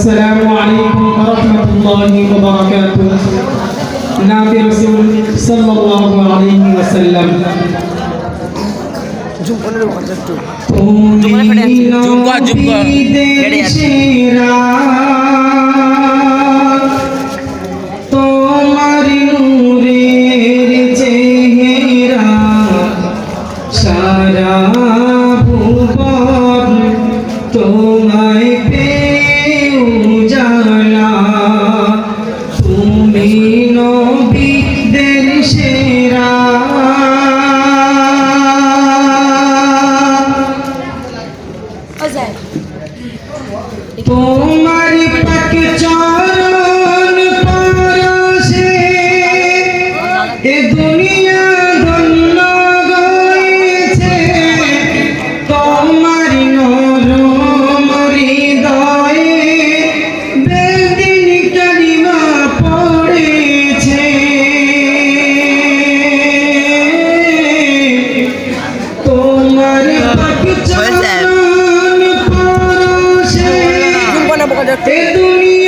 السلام عليكم ورحمة الله وبركاته نبي رسول صلى الله عليه وسلم তোমার নূরের চেহারা সারা ভুবন তোমার তোমার পাকে চল দেখতে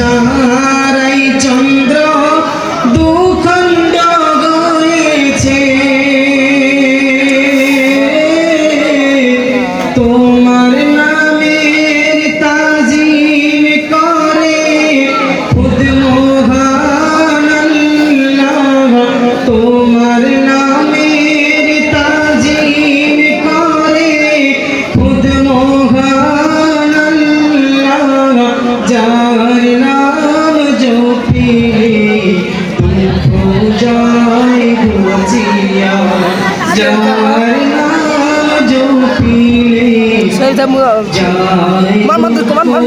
ইশারাই চন্দ্র দুখণ্ড গয়েছে। তোমার নামে তাজিম করে খুদ মোহান তোমার নামে তাজিম করে খুদ মোহান যা মার মার মার মার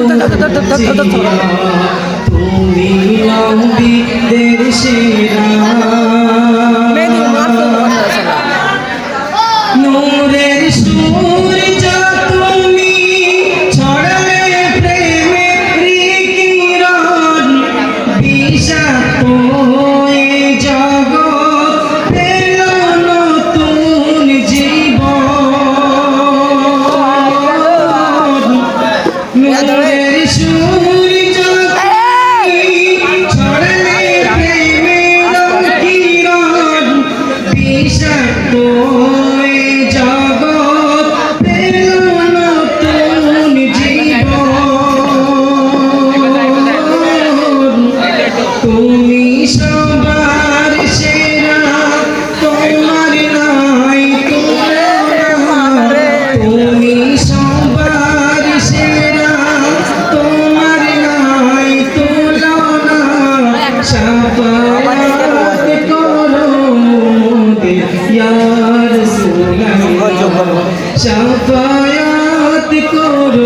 হায়াত করো।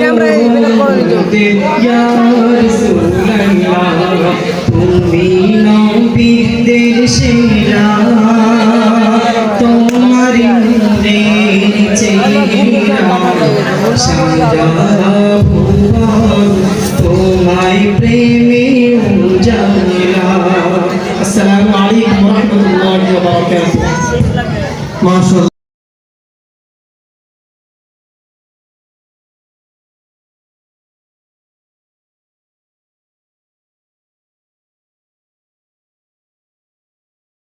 দিন ইয়া রাসূলুল্লাহ তুমি নবীদের সেরা। তোমার নিচে সাজাবো